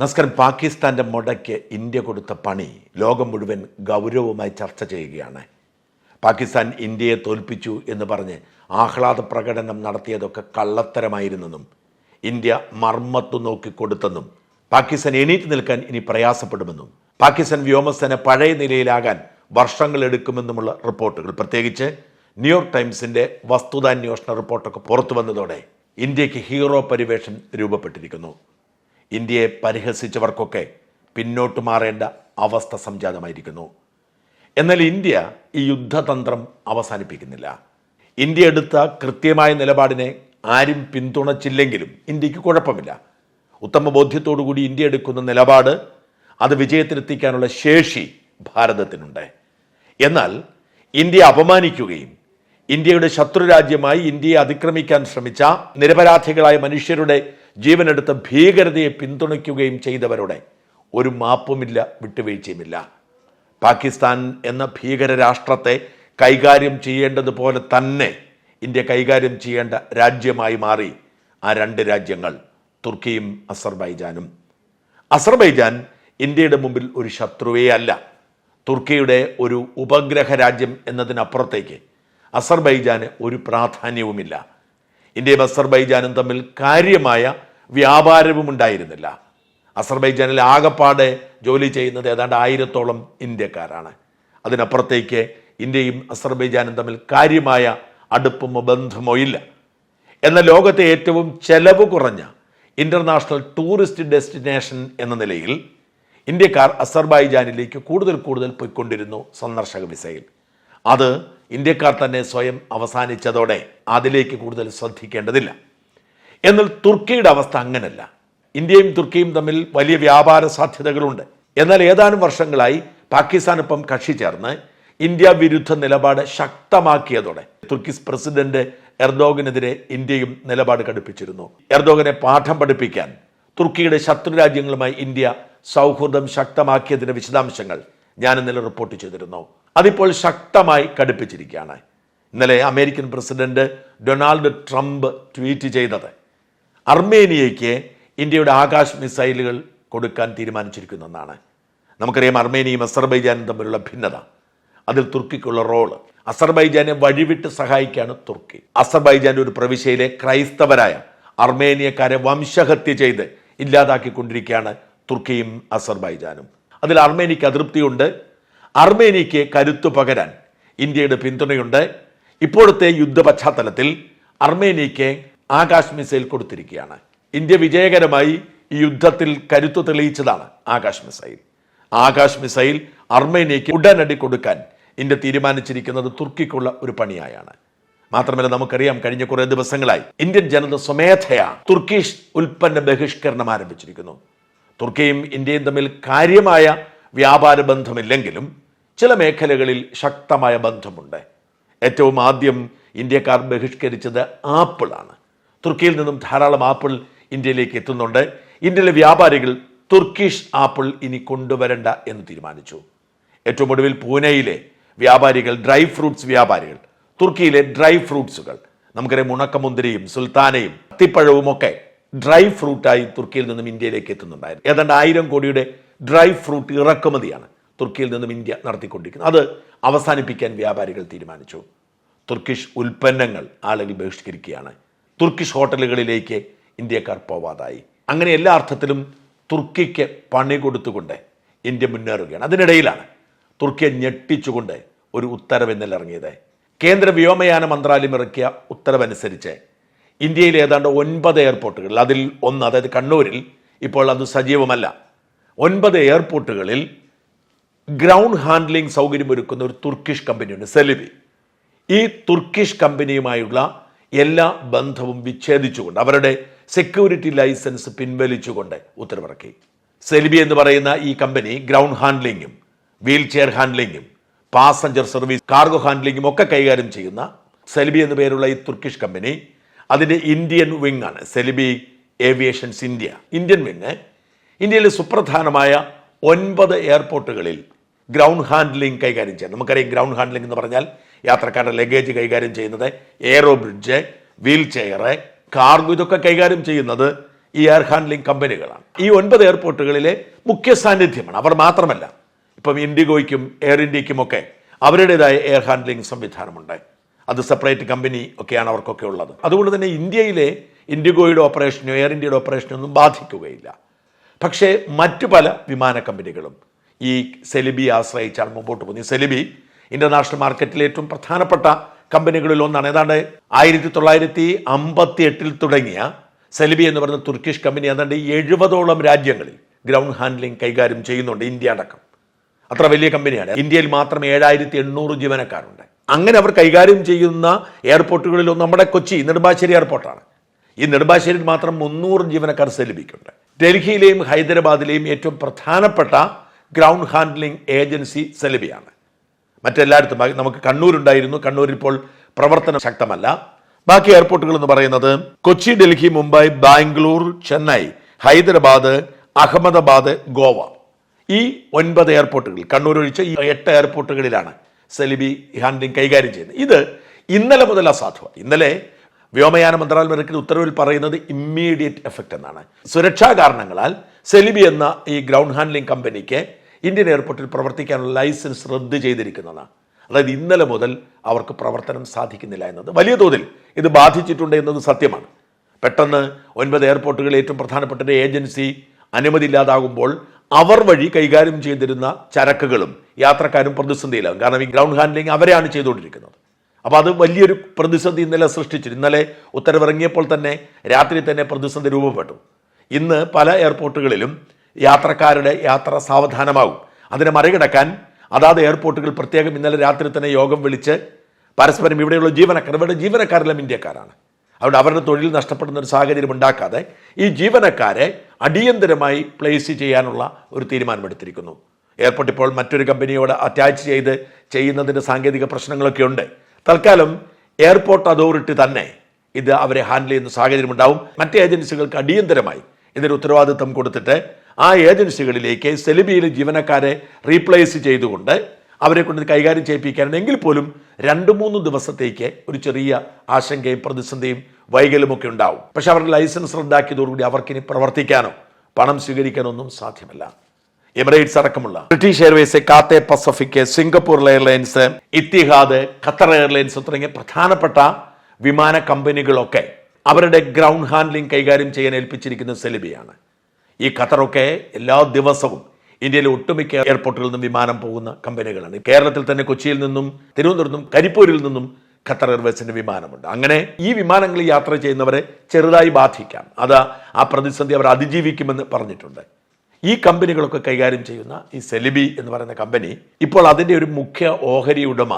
നസ്കർ പാകിസ്ഥാന്റെ മുടയ്ക്ക് ഇന്ത്യ കൊടുത്ത പണി ലോകം മുഴുവൻ ഗൗരവമായി ചർച്ച ചെയ്യുകയാണ്. പാകിസ്ഥാൻ ഇന്ത്യയെ തോൽപ്പിച്ചു എന്ന് പറഞ്ഞ് ആഹ്ലാദ പ്രകടനം നടത്തിയതൊക്കെ കള്ളത്തരമായിരുന്നെന്നും ഇന്ത്യ മർമ്മത്തു നോക്കി കൊടുത്തെന്നും പാകിസ്ഥാൻ എണീറ്റ് നിൽക്കാൻ ഇനി പ്രയാസപ്പെടുമെന്നും പാകിസ്ഥാൻ വ്യോമസേന പഴയ നിലയിലാകാൻ വർഷങ്ങൾ എടുക്കുമെന്നുമുള്ള റിപ്പോർട്ടുകൾ. പ്രത്യേകിച്ച് ന്യൂയോർക്ക് ടൈംസിന്റെ വസ്തുതാന്വേഷണ റിപ്പോർട്ടൊക്കെ പുറത്തു വന്നതോടെ ഇന്ത്യയ്ക്ക് ഹീറോ പരിവേഷം രൂപപ്പെട്ടിരിക്കുന്നു. ഇന്ത്യയെ പരിഹസിച്ചവർക്കൊക്കെ പിന്നോട്ട് മാറേണ്ട അവസ്ഥ സംജാതമായിരിക്കുന്നു. എന്നാൽ ഇന്ത്യ ഈ യുദ്ധതന്ത്രം അവസാനിപ്പിക്കുന്നില്ല. ഇന്ത്യ എടുത്ത കൃത്യമായ നിലപാടിനെ ആരും പിന്തുണച്ചില്ലെങ്കിലും ഇന്ത്യയ്ക്ക് കുഴപ്പമില്ല. ഉത്തമ ബോധ്യത്തോടുകൂടി ഇന്ത്യ എടുക്കുന്ന നിലപാട് അത് വിജയത്തിലെത്തിക്കാനുള്ള ശേഷി ഭാരതത്തിനുണ്ട്. എന്നാൽ ഇന്ത്യ അപമാനിക്കുകയും ഇന്ത്യയുടെ ശത്രുരാജ്യമായി ഇന്ത്യയെ അതിക്രമിക്കാൻ ശ്രമിച്ച നിരപരാധികളായ മനുഷ്യരുടെ ജീവനെടുത്ത ഭീകരതയെ പിന്തുണയ്ക്കുകയും ചെയ്തവരുടെ ഒരു മാപ്പുമില്ല വിട്ടുവീഴ്ചയുമില്ല. പാകിസ്ഥാൻ എന്ന ഭീകര രാഷ്ട്രത്തെ കൈകാര്യം ചെയ്യേണ്ടതുപോലെ തന്നെ ഇന്ത്യ കൈകാര്യം ചെയ്യേണ്ട രാജ്യമായി മാറി ആ രണ്ട് രാജ്യങ്ങൾ തുർക്കിയും അസർബൈജാനും. അസർബൈജാൻ ഇന്ത്യയുടെ മുമ്പിൽ ഒരു ശത്രുവേ അല്ല. തുർക്കിയുടെ ഒരു ഉപഗ്രഹ രാജ്യം എന്നതിനപ്പുറത്തേക്ക് അസർബൈജാന് ഒരു പ്രാധാന്യവുമില്ല. ഇന്ത്യയും അസർബൈജാനും തമ്മിൽ കാര്യമായ വ്യാപാരവും ഉണ്ടായിരുന്നില്ല. അസർബൈജാനിൽ ആകപ്പാടെ ജോലി ചെയ്യുന്നത് ഏതാണ്ട് ആയിരത്തോളം ഇന്ത്യക്കാരാണ്. അതിനപ്പുറത്തേക്ക് ഇന്ത്യയും അസർബൈജാനും തമ്മിൽ കാര്യമായ അടുപ്പമോ ബന്ധമോ ഇല്ല. എന്ന ലോകത്തെ ഏറ്റവും ചെലവ് കുറഞ്ഞ ഇന്റർനാഷണൽ ടൂറിസ്റ്റ് ഡെസ്റ്റിനേഷൻ എന്ന നിലയിൽ ഇന്ത്യക്കാർ അസർബൈജാനിലേക്ക് കൂടുതൽ കൂടുതൽ പോയിക്കൊണ്ടിരുന്നു സന്ദർശക വിസയിൽ. അത് ഇന്ത്യക്കാർ തന്നെ സ്വയം അവസാനിച്ചതോടെ അതിലേക്ക് കൂടുതൽ ശ്രദ്ധിക്കേണ്ടതില്ല. എന്നാൽ തുർക്കിയുടെ അവസ്ഥ അങ്ങനല്ല. ഇന്ത്യയും തുർക്കിയും തമ്മിൽ വലിയ വ്യാപാര സാധ്യതകളുണ്ട്. എന്നാൽ ഏതാനും വർഷങ്ങളായി പാകിസ്ഥാനൊപ്പം കക്ഷി ചേർന്ന് ഇന്ത്യ വിരുദ്ധ നിലപാട് ശക്തമാക്കിയതോടെ തുർക്കിസ് പ്രസിഡന്റ് എർദോഗനെതിരെ ഇന്ത്യയും നിലപാട് കടുപ്പിച്ചിരുന്നു. എർദോഗനെ പാഠം പഠിപ്പിക്കാൻ തുർക്കിയുടെ ശത്രു രാജ്യങ്ങളുമായി ഇന്ത്യ സൗഹൃദം ശക്തമാക്കിയതിന്റെ വിശദാംശങ്ങൾ ഞാൻ ഇന്നലെ റിപ്പോർട്ട് ചെയ്തിരുന്നു. അതിപ്പോൾ ശക്തമായി കടുപ്പിച്ചിരിക്കുകയാണ്. ഇന്നലെ American president Donald Trump tweet ചെയ്തത് അർമേനിയയ്ക്ക് ഇന്ത്യയുടെ ആകാശ് മിസൈലുകൾ കൊടുക്കാൻ തീരുമാനിച്ചിരിക്കുന്നെന്നാണ് നമുക്കറിയാം അർമേനിയയും അസർബൈജാനും തമ്മിലുള്ള ഭിന്നത. അതിൽ തുർക്കിക്കുള്ള റോൾ. അസർബൈജാനെ വഴിവിട്ട് സഹായിക്കാണ് തുർക്കി. അസർബൈജാന്റെ ഒരു പ്രവിശ്യയിലെ ക്രൈസ്തവരായ അർമേനിയക്കാരെ വംശഹത്യ ചെയ്ത് ഇല്ലാതാക്കിക്കൊണ്ടിരിക്കുകയാണ് തുർക്കിയും അസർബൈജാനും. അതിൽ അർമേനിക്ക് അതൃപ്തിയുണ്ട്. അർമേനിയയ്ക്ക് കരുത്തു പകരാൻ ഇന്ത്യയുടെ പിന്തുണയുണ്ട്. ഇപ്പോഴത്തെ യുദ്ധ പശ്ചാത്തലത്തിൽ അർമേനിയയ്ക്ക് ആകാശ് മിസൈൽ കൊടുത്തിരിക്കുകയാണ്. ഇന്ത്യ വിജയകരമായി ഈ യുദ്ധത്തിൽ കരുത്തു തെളിയിച്ചതാണ് ആകാശ് മിസൈൽ ആകാശ് മിസൈൽ അർമേനിയയ്ക്ക് ഉടനടി കൊടുക്കാൻ ഇന്ത്യ തീരുമാനിച്ചിരിക്കുന്നത് തുർക്കിക്കുള്ള ഒരു പണിയായാണ്. മാത്രമല്ല നമുക്കറിയാം കഴിഞ്ഞ കുറേ ദിവസങ്ങളായി ഇന്ത്യൻ ജനത സ്വമേധയാ തുർക്കിഷ് ഉൽപ്പന്ന ബഹിഷ്കരണം ആരംഭിച്ചിരിക്കുന്നു. തുർക്കിയും ഇന്ത്യയും തമ്മിൽ കാര്യമായ വ്യാപാര ബന്ധമില്ലെങ്കിലും ചില മേഖലകളിൽ ശക്തമായ ബന്ധമുണ്ട്. ഏറ്റവും ആദ്യം ഇന്ത്യക്കാർ ബഹിഷ്കരിച്ചത് ആപ്പിളാണ്. തുർക്കിയിൽ നിന്നും ധാരാളം ആപ്പിൾ ഇന്ത്യയിലേക്ക് എത്തുന്നുണ്ട്. ഇന്ത്യയിലെ വ്യാപാരികൾ തുർക്കിഷ് ആപ്പിൾ ഇനി കൊണ്ടുവരണ്ട എന്ന് തീരുമാനിച്ചു. ഏറ്റവും ഒടുവിൽ പൂനെയിലെ വ്യാപാരികൾ ഡ്രൈ ഫ്രൂട്ട്സ് വ്യാപാരികൾ തുർക്കിയിലെ ഡ്രൈ ഫ്രൂട്ട്സുകൾ നമുക്കറിയാം ഉണക്കമുന്തിരിയും സുൽത്താനയും അത്തിപ്പഴവും ഒക്കെ ഡ്രൈ ഫ്രൂട്ടായി തുർക്കിയിൽ നിന്നും ഇന്ത്യയിലേക്ക് എത്തുന്നുണ്ടായിരുന്നു. ഏതാണ്ട് ആയിരം കോടിയുടെ ഡ്രൈ ഫ്രൂട്ട് ഇറക്കുമതിയാണ് തുർക്കിയിൽ നിന്നും ഇന്ത്യ നടത്തിക്കൊണ്ടിരിക്കുന്നത്. അത് അവസാനിപ്പിക്കാൻ വ്യാപാരികൾ തീരുമാനിച്ചു. തുർക്കിഷ് ഉൽപ്പന്നങ്ങൾ ആളുകൾ ബഹിഷ്കരിക്കുകയാണ്. തുർക്കിഷ് ഹോട്ടലുകളിലേക്ക് ഇന്ത്യക്കാർ പോവാതായി. അങ്ങനെ എല്ലാ അർത്ഥത്തിലും തുർക്കിക്ക് പണി കൊടുത്തുകൊണ്ട് ഇന്ത്യ മുന്നേറുകയാണ്. അതിനിടയിലാണ് തുർക്കിയെ ഞെട്ടിച്ചുകൊണ്ട് ഒരു ഉത്തരവ് ഇന്നലെ കേന്ദ്ര വ്യോമയാന മന്ത്രാലയം ഇറക്കിയ ഉത്തരവനുസരിച്ച് ഇന്ത്യയിൽ ഏതാണ്ട് ഒൻപത് എയർപോർട്ടുകൾ അതിൽ ഒന്ന് അതായത് കണ്ണൂരിൽ ഇപ്പോൾ അത് സജീവമല്ല ഒൻപത് എയർപോർട്ടുകളിൽ ഗ്രൗണ്ട് ഹാൻഡ്ലിംഗ് സൗകര്യമൊരുക്കുന്ന ഒരു തുർക്കിഷ് കമ്പനിയുണ്ട് സെലിബി. ഈ തുർക്കിഷ് കമ്പനിയുമായുള്ള എല്ലാ ബന്ധവും വിച്ഛേദിച്ചുകൊണ്ട് അവരുടെ സെക്യൂരിറ്റി ലൈസൻസ് പിൻവലിച്ചുകൊണ്ട് ഉത്തരവിറക്കി. സെലിബി എന്ന് പറയുന്ന ഈ കമ്പനി ഗ്രൗണ്ട് ഹാൻഡ്ലിങ്ങും വീൽ ചെയർ ഹാൻഡ്ലിങ്ങും പാസഞ്ചർ സർവീസ് കാർഗോ ഹാൻഡ്ലിങ്ങും ഒക്കെ കൈകാര്യം ചെയ്യുന്ന സെലിബി എന്ന പേരുള്ള ഈ തുർക്കിഷ് കമ്പനി അതിന്റെ ഇന്ത്യൻ വിങ് ആണ്. Celebi aviations India Indian wing ഇന്ത്യയിലെ സുപ്രധാനമായ ഒൻപത് എയർപോർട്ടുകളിൽ ഗ്രൗണ്ട് ഹാൻഡ്ലിംഗ് കൈകാര്യം ചെയ്യാം നമുക്കറിയാം ഗ്രൗണ്ട് ഹാൻഡ്ലിംഗ് എന്ന് പറഞ്ഞാൽ യാത്രക്കാരുടെ ലഗേജ് കൈകാര്യം ചെയ്യുന്നത് aero bridge wheelchair cargo ഇതൊക്കെ കൈകാര്യം ചെയ്യുന്നത് ഈ എയർ ഹാൻഡ്ലിംഗ് കമ്പനികളാണ്. ഈ ഒൻപത് എയർപോർട്ടുകളിലെ മുഖ്യ സാന്നിധ്യമാണ്. അവർ മാത്രമല്ല ഇപ്പം ഇൻഡിഗോയ്ക്കും എയർ ഇന്ത്യക്കും ഒക്കെ അവരുടേതായ എയർ ഹാൻഡ്ലിംഗ് സംവിധാനമുണ്ട്. അത് സെപ്പറേറ്റ് കമ്പനി ഒക്കെയാണ് അവർക്കൊക്കെ ഉള്ളത്. അതുകൊണ്ട് തന്നെ ഇന്ത്യയിലെ ഇൻഡിഗോയുടെ ഓപ്പറേഷനോ എയർ ഇന്ത്യയുടെ ഓപ്പറേഷനോ ഒന്നും ബാധിക്കുകയില്ല. പക്ഷേ മറ്റു പല വിമാന കമ്പനികളും ഈ സെലിബി ആശ്രയിച്ചാണ് മുമ്പോട്ട് പോകുന്നത്. സെലിബി ഇന്റർനാഷണൽ മാർക്കറ്റിലെ ഏറ്റവും പ്രധാനപ്പെട്ട കമ്പനികളിൽ ഒന്നാണ്. ഏതാണ്ട് ആയിരത്തി തൊള്ളായിരത്തി അമ്പത്തി എട്ടിൽ തുടങ്ങിയ സെലിബി എന്ന് പറയുന്ന തുർക്കിഷ് കമ്പനി ഏതാണ്ട് എഴുപതോളം രാജ്യങ്ങളിൽ ഗ്രൗണ്ട് ഹാൻഡ്ലിംഗ് കൈകാര്യം ചെയ്യുന്നുണ്ട് ഇന്ത്യ അടക്കം. അത്ര വലിയ കമ്പനിയാണ്. ഇന്ത്യയിൽ മാത്രം ഏഴായിരത്തി എണ്ണൂറ് ജീവനക്കാരുണ്ട്. അങ്ങനെ അവർ കൈകാര്യം ചെയ്യുന്ന എയർപോർട്ടുകളിൽ ഒന്ന് നമ്മുടെ കൊച്ചി നെടുമ്പാശ്ശേരി എയർപോർട്ടാണ്. ഈ നെടുമ്പാശ്ശേരിയിൽ മാത്രം മുന്നൂറ് ജീവനക്കാർ സെലിബിക്കുണ്ട്. ഡൽഹിയിലെയും ഹൈദരാബാദിലെയും ഏറ്റവും പ്രധാനപ്പെട്ട ഗ്രൗണ്ട് ഹാൻഡ്ലിംഗ് ഏജൻസി സെലിബിയാണ്. മറ്റെല്ലായിടത്തും നമുക്ക് കണ്ണൂരുണ്ടായിരുന്നു. കണ്ണൂരിൽ ഇപ്പോൾ പ്രവർത്തനം ശക്തമല്ല. ബാക്കി എയർപോർട്ടുകൾ എന്ന് പറയുന്നത് കൊച്ചി ഡൽഹി മുംബൈ ബാംഗ്ലൂർ ചെന്നൈ ഹൈദരാബാദ് അഹമ്മദാബാദ് ഗോവ. ഈ ഒൻപത് എയർപോർട്ടുകൾ കണ്ണൂർ ഒഴിച്ച് ഈ എട്ട് എയർപോർട്ടുകളിലാണ് സെലിബി ഹാൻഡ്ലിംഗ് കൈകാര്യം ചെയ്യുന്നത്. ഇത് ഇന്നലെ മുതൽ അസാധുവാണ് ഇന്നലെ വ്യോമയാന മന്ത്രാലയം ഇറക്കിയ ഉത്തരവിൽ പറയുന്നത് ഇമ്മീഡിയറ്റ് എഫക്റ്റ് എന്നാണ്. സുരക്ഷാ കാരണങ്ങളാൽ സെലിബി എന്ന ഈ ഗ്രൗണ്ട് ഹാൻഡ്ലിംഗ് കമ്പനിക്ക് ഇന്ത്യൻ എയർപോർട്ടിൽ പ്രവർത്തിക്കാനുള്ള ലൈസൻസ് റദ്ദ് ചെയ്തിരിക്കുന്നതാണ്. അതായത് ഇന്നലെ മുതൽ അവർക്ക് പ്രവർത്തനം സാധിക്കുന്നില്ല എന്നത്. വലിയ തോതിൽ ഇത് ബാധിച്ചിട്ടുണ്ട് എന്നത് സത്യമാണ്. പെട്ടെന്ന് ഒൻപത് എയർപോർട്ടുകളിൽ ഏറ്റവും പ്രധാനപ്പെട്ട ഒരു ഏജൻസി അനുമതി ഇല്ലാതാകുമ്പോൾ അവർ വഴി കൈകാര്യം ചെയ്തിരുന്ന ചരക്കുകളും യാത്രക്കാരും പ്രതിസന്ധിയിലാകും. കാരണം ഈ ഗ്രൗണ്ട് ഹാൻഡ്ലിംഗ് അവരെയാണ് ചെയ്തുകൊണ്ടിരിക്കുന്നത്. അപ്പോൾ അത് വലിയൊരു പ്രതിസന്ധി ഇന്നലെ സൃഷ്ടിച്ചു ഇന്നലെ ഉത്തരവിറങ്ങിയപ്പോൾ തന്നെ രാത്രി തന്നെ പ്രതിസന്ധി രൂപപ്പെട്ടു. ഇന്ന് പല എയർപോർട്ടുകളിലും യാത്രക്കാരുടെ യാത്ര സാവധാനമാകും അതിനെ മറികടക്കാൻ അതാത് എയർപോർട്ടുകൾ പ്രത്യേകം ഇന്നലെ രാത്രി തന്നെ യോഗം വിളിച്ച് പരസ്പരം ഇവിടെയുള്ള ജീവനക്കാർ ഇവിടെ ജീവനക്കാരെല്ലാം ഇന്ത്യക്കാരാണ്. അതുകൊണ്ട് അവരുടെ തൊഴിൽ നഷ്ടപ്പെടുന്ന ഒരു സാഹചര്യം ഉണ്ടാക്കാതെ ഈ ജീവനക്കാരെ അടിയന്തരമായി പ്ലേസ് ചെയ്യാനുള്ള ഒരു തീരുമാനമെടുത്തിരിക്കുന്നു. എയർപോർട്ട് ഇപ്പോൾ മറ്റൊരു കമ്പനിയോട് അറ്റാച്ച് ചെയ്ത് ചെയ്യുന്നതിന്റെ സാങ്കേതിക പ്രശ്നങ്ങളൊക്കെ ഉണ്ട്. തൽക്കാലം എയർപോർട്ട് അതോറിറ്റി തന്നെ ഇത് അവരെ ഹാൻഡിൽ ചെയ്യുന്ന സാഹചര്യം ഉണ്ടാവും. മറ്റ് ഏജൻസികൾക്ക് അടിയന്തരമായി ഇതിന് ഉത്തരവാദിത്തം കൊടുത്തിട്ട് ആ ഏജൻസികളിലേക്ക് സെലിബിയിലെ ജീവനക്കാരെ റീപ്ലേസ് ചെയ്തുകൊണ്ട് അവരെ കൊണ്ട് കൈകാര്യം ചെയ്യിപ്പിക്കാനാണ്. എങ്കിൽ പോലും രണ്ട് മൂന്ന് ദിവസത്തേക്ക് ഒരു ചെറിയ ആശങ്കയും പ്രതിസന്ധിയും വൈകലുമൊക്കെ ഉണ്ടാവും. പക്ഷെ അവരുടെ ലൈസൻസ് റദ്ദാക്കിയതോടുകൂടി അവർക്കിനി പ്രവർത്തിക്കാനോ പണം സ്വീകരിക്കാനോ ഒന്നും സാധ്യമല്ല. എമിറേറ്റ്സ് അടക്കമുള്ള British Airways Cathay Pacific Singapore Airlines Etihad Qatar Airlines തുടങ്ങിയ പ്രധാനപ്പെട്ട വിമാന കമ്പനികളൊക്കെ അവരുടെ ഗ്രൗണ്ട് ഹാൻഡ്ലിംഗ് കൈകാര്യം ചെയ്യാൻ ഏൽപ്പിച്ചിരിക്കുന്ന സെലിബിയാണ്. ഈ ഖത്തറൊക്കെ എല്ലാ ദിവസവും ഇന്ത്യയിലെ ഒട്ടുമിക്ക എയർപോർട്ടിൽ നിന്നും വിമാനം പോകുന്ന കമ്പനികളാണ് കേരളത്തിൽ തന്നെ കൊച്ചിയിൽ നിന്നും തിരുവനന്തപുരത്ത് കരിപ്പൂരിൽ നിന്നും ഖത്തർ എയർവേസിന്റെ വിമാനമുണ്ട്. അങ്ങനെ ഈ വിമാനങ്ങളിൽ യാത്ര ചെയ്യുന്നവരെ ചെറുതായി ബാധിക്കാം. അത് ആ പ്രതിസന്ധി അവർ അതിജീവിക്കുമെന്ന് പറഞ്ഞിട്ടുണ്ട്. ഈ കമ്പനികളൊക്കെ കൈകാര്യം ചെയ്യുന്ന ഈ സെലിബി എന്ന് പറയുന്ന കമ്പനി ഇപ്പോൾ അതിന്റെ ഒരു മുഖ്യ ഓഹരി ഉടമ.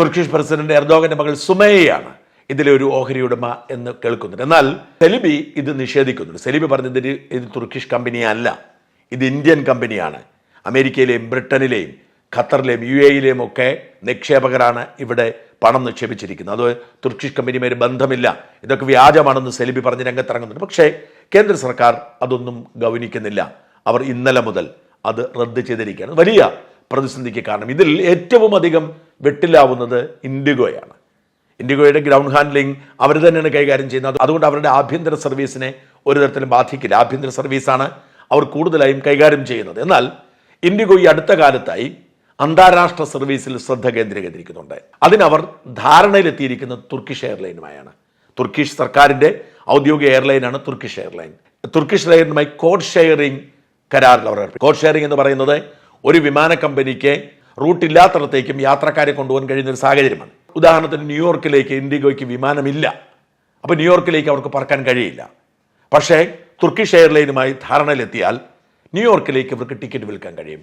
തുർക്കിഷ് പ്രസിഡന്റ് എർദോഗന്റെ മകൾ സുമയയാണ്. ഇതിലെ ഒരു ഓഹരി ഉടമ എന്ന് കേൾക്കുന്നുണ്ട്. എന്നാൽ സെലിബി ഇത് നിഷേധിക്കുന്നുണ്ട്. സെലിബി പറഞ്ഞത് ഇത് തുർക്കിഷ് കമ്പനിയല്ല. ഇത് ഇന്ത്യൻ കമ്പനിയാണ്. അമേരിക്കയിലെയും ബ്രിട്ടനിലെയും ഖത്തറിലെയും യു എയിലെയും ഒക്കെ നിക്ഷേപകരാണ് ഇവിടെ പണം നിക്ഷേപിച്ചിരിക്കുന്നത്. അത് തുർക്കിഷ് കമ്പനിയുമായി ബന്ധമില്ല. ഇതൊക്കെ വ്യാജമാണെന്ന് സെലിബി പറഞ്ഞ് രംഗത്തിറങ്ങുന്നുണ്ട്. പക്ഷേ കേന്ദ്ര സർക്കാർ അതൊന്നും ഗൗനിക്കുന്നില്ല. അവർ ഇന്നലെ മുതൽ അത് റദ്ദ് ചെയ്തിരിക്കുകയാണ്. വലിയ പ്രതിസന്ധിക്ക് കാരണം. ഇതിൽ ഏറ്റവും അധികം വെട്ടിലാവുന്നത് ഇൻഡിഗോയാണ്. ഇൻഡിഗോയുടെ ഗ്രൗണ്ട് ഹാൻഡ്ലിംഗ് അവർ തന്നെയാണ് കൈകാര്യം ചെയ്യുന്നത്. അതുകൊണ്ട് അവരുടെ ആഭ്യന്തര സർവീസിനെ ഒരു തരത്തിലും ബാധിക്കില്ല. ആഭ്യന്തര സർവീസാണ് അവർ കൂടുതലായും കൈകാര്യം ചെയ്യുന്നത്. എന്നാൽ ഇൻഡിഗോ ഈ അടുത്ത കാലത്തായി അന്താരാഷ്ട്ര സർവീസിൽ ശ്രദ്ധ കേന്ദ്രീകരിക്കുന്നുണ്ട്. അതിനവർ ധാരണയിലെത്തിയിരിക്കുന്നത് തുർക്കിഷ് എയർലൈനുമായാണ്. തുർക്കിഷ് സർക്കാരിന്റെ ഔദ്യോഗിക എയർലൈനാണ് തുർക്കിഷ് എയർലൈൻ. തുർക്കിഷ് എയർലൈനുമായി കോഡ് ഷെയറിംഗ് കരാറിൽ അവർ. കോഡ് ഷെയറിംഗ് എന്ന് പറയുന്നത് ഒരു വിമാന കമ്പനിക്ക് റൂട്ടില്ലാത്തടത്തേക്കും യാത്രക്കാരെ കൊണ്ടുപോകാൻ കഴിയുന്ന ഒരു സാഹചര്യമാണ്. ഉദാഹരണത്തിന് ന്യൂയോർക്കിലേക്ക് ഇൻഡിഗോയ്ക്ക് വിമാനമില്ല. അപ്പോൾ ന്യൂയോർക്കിലേക്ക് അവർക്ക് പറക്കാൻ കഴിയില്ല. പക്ഷേ തുർക്കിഷ് എയർലൈനുമായി ധാരണയിലെത്തിയാൽ ന്യൂയോർക്കിലേക്ക് ഇവർക്ക് ടിക്കറ്റ് വിൽക്കാൻ കഴിയും.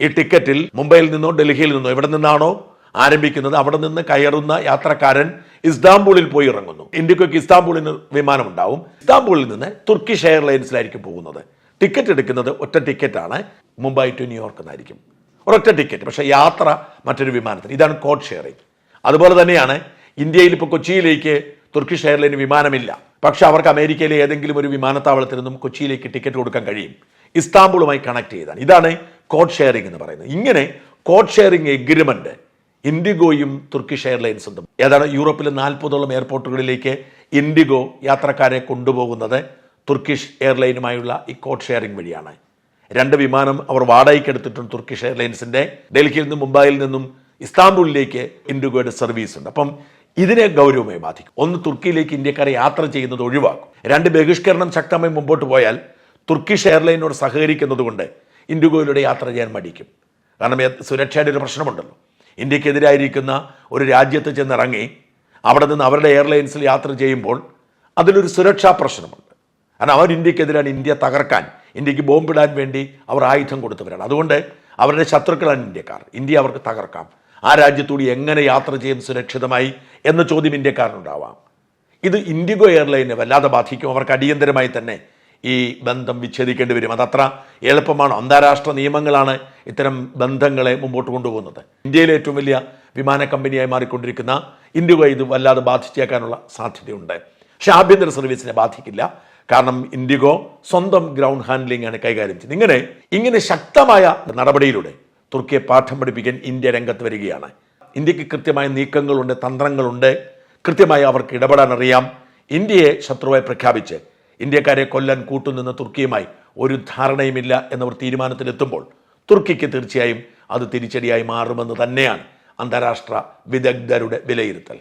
ഈ ടിക്കറ്റിൽ മുംബൈയിൽ നിന്നോ ഡൽഹിയിൽ നിന്നോ എവിടെ നിന്നാണോ ആരംഭിക്കുന്നത് അവിടെ നിന്ന് കയറുന്ന യാത്രക്കാരൻ ഇസ്താംബൂളിൽ പോയി ഇറങ്ങുന്നു. ഇന്ത്യയ്ക്ക് ഇസ്താംബൂളിൽ നിന്ന് വിമാനമുണ്ടാവും. ഇസ്താംബൂളിൽ നിന്ന് തുർക്കിഷ് എയർലൈൻസിലായിരിക്കും പോകുന്നത്. ടിക്കറ്റ് എടുക്കുന്നത് ഒറ്റ ടിക്കറ്റാണ്. മുംബൈ ടു ന്യൂയോർക്ക് എന്നായിരിക്കും. ഒരൊറ്റ ടിക്കറ്റ് പക്ഷേ യാത്ര മറ്റൊരു വിമാനത്തിന്. ഇതാണ് കോഡ് ഷെയറിംഗ്. അതുപോലെ തന്നെയാണ് ഇന്ത്യയിൽ ഇപ്പോൾ കൊച്ചിയിലേക്ക് തുർക്കിഷ് എയർലൈന് വിമാനമില്ല. പക്ഷെ അവർക്ക് അമേരിക്കയിലെ ഏതെങ്കിലും ഒരു വിമാനത്താവളത്തിൽ നിന്നും കൊച്ചിയിലേക്ക് ടിക്കറ്റ് കൊടുക്കാൻ കഴിയും. ഇസ്താംബുളുമായി കണക്ട് ചെയ്താണ്. ഇതാണ് കോഡ് ഷെയറിംഗ് എന്ന് പറയുന്നത്. ഇങ്ങനെ കോഡ് ഷെയറിംഗ് എഗ്രിമെന്റ് ഇൻഡിഗോയും തുർക്കിഷ് എയർലൈൻസും ഏതാണ്? യൂറോപ്പിലെ നാൽപ്പതോളം എയർപോർട്ടുകളിലേക്ക് ഇൻഡിഗോ യാത്രക്കാരെ കൊണ്ടുപോകുന്നത് തുർക്കിഷ് എയർലൈനുമായുള്ള ഈ കോഡ് ഷെയറിംഗ് വഴിയാണ്. രണ്ട് വിമാനം അവർ വാടകയ്ക്ക് എടുത്തിട്ടുണ്ട് തുർക്കിഷ് എയർലൈൻസിന്റെ ഡൽഹിയിൽ നിന്നും മുംബൈയിൽ നിന്നും ഇസ്താംബുളിലേക്ക് ഇൻഡിഗോയുടെ സർവീസ് ഉണ്ട്. അപ്പം ഇതിനെ ഗൗരവമായി ബാധിക്കും. ഒന്ന് തുർക്കിയിലേക്ക് ഇന്ത്യക്കാരെ യാത്ര ചെയ്യുന്നത് ഒഴിവാക്കും. രണ്ട് ബഹിഷ്കരണം ശക്തമായി മുമ്പോട്ട് പോയാൽ തുർക്കിഷ് എയർലൈനോട് സഹകരിക്കുന്നത് കൊണ്ട് ഇൻഡിഗോയിലൂടെ യാത്ര ചെയ്യാൻ മടിക്കും. കാരണം സുരക്ഷയുടെ ഒരു പ്രശ്നമുണ്ടല്ലോ. ഇന്ത്യക്കെതിരായിരിക്കുന്ന ഒരു രാജ്യത്ത് ചെന്നിറങ്ങി അവിടെ നിന്ന് അവരുടെ എയർലൈൻസിൽ യാത്ര ചെയ്യുമ്പോൾ അതിലൊരു സുരക്ഷാ പ്രശ്നമുണ്ട്. കാരണം അവർ ഇന്ത്യക്കെതിരാണ് ഇന്ത്യ തകർക്കാൻ ഇന്ത്യയ്ക്ക് ബോംബിടാൻ വേണ്ടി അവർ ആയുധം കൊടുത്തവരാണ്. അതുകൊണ്ട് അവരുടെ ശത്രുക്കളാണ് ഇന്ത്യക്കാർ. ഇന്ത്യ അവർക്ക് തകർക്കാം. ആ രാജ്യത്തൂടി എങ്ങനെ യാത്ര ചെയ്യും സുരക്ഷിതമായി എന്ന ചോദ്യം ഇന്ത്യക്കാരനുണ്ടാവാം. ഇത് ഇൻഡിഗോ എയർലൈനെ വല്ലാതെ ബാധിക്കും. അവർക്ക് അടിയന്തരമായി തന്നെ ഈ ബന്ധം വിച്ഛേദിക്കേണ്ടി വരും. അതത്ര എളുപ്പമാണ്. അന്താരാഷ്ട്ര നിയമങ്ങളാണ് ഇത്തരം ബന്ധങ്ങളെ മുമ്പോട്ട് കൊണ്ടുപോകുന്നത്. ഇന്ത്യയിലെ ഏറ്റവും വലിയ വിമാന കമ്പനിയായി മാറിക്കൊണ്ടിരിക്കുന്ന ഇൻഡിഗോ ഇത് വല്ലാതെ ബാധിച്ചേക്കാനുള്ള സാധ്യതയുണ്ട്. പക്ഷെ ആഭ്യന്തര സർവീസിനെ ബാധിക്കില്ല. കാരണം ഇൻഡിഗോ സ്വന്തം ഗ്രൗണ്ട് ഹാൻഡ്ലിംഗ് ആണ് കൈകാര്യം ചെയ്യുന്നത്. ഇങ്ങനെ ഇങ്ങനെ ശക്തമായ നടപടിയിലൂടെ തുർക്കിയെ പാഠം പഠിപ്പിക്കാൻ ഇന്ത്യ രംഗത്ത് വരികയാണ്. ഇന്ത്യയ്ക്ക് കൃത്യമായ നീക്കങ്ങളുണ്ട് തന്ത്രങ്ങളുണ്ട്. കൃത്യമായി അവർക്ക് ഇടപെടാൻ അറിയാം ഇന്ത്യയെ ശത്രുവായി പ്രഖ്യാപിച്ച് ഇന്ത്യക്കാരെ കൊല്ലാൻ കൂട്ടുനിന്ന തുർക്കിയുമായി ഒരു ധാരണയുമില്ല എന്നവർ തീരുമാനത്തിലെത്തുമ്പോൾ തുർക്കിക്ക് തീർച്ചയായും അത് തിരിച്ചടിയായി മാറുമെന്ന് തന്നെയാണ് അന്താരാഷ്ട്ര വിദഗ്ധരുടെ വിലയിരുത്തൽ.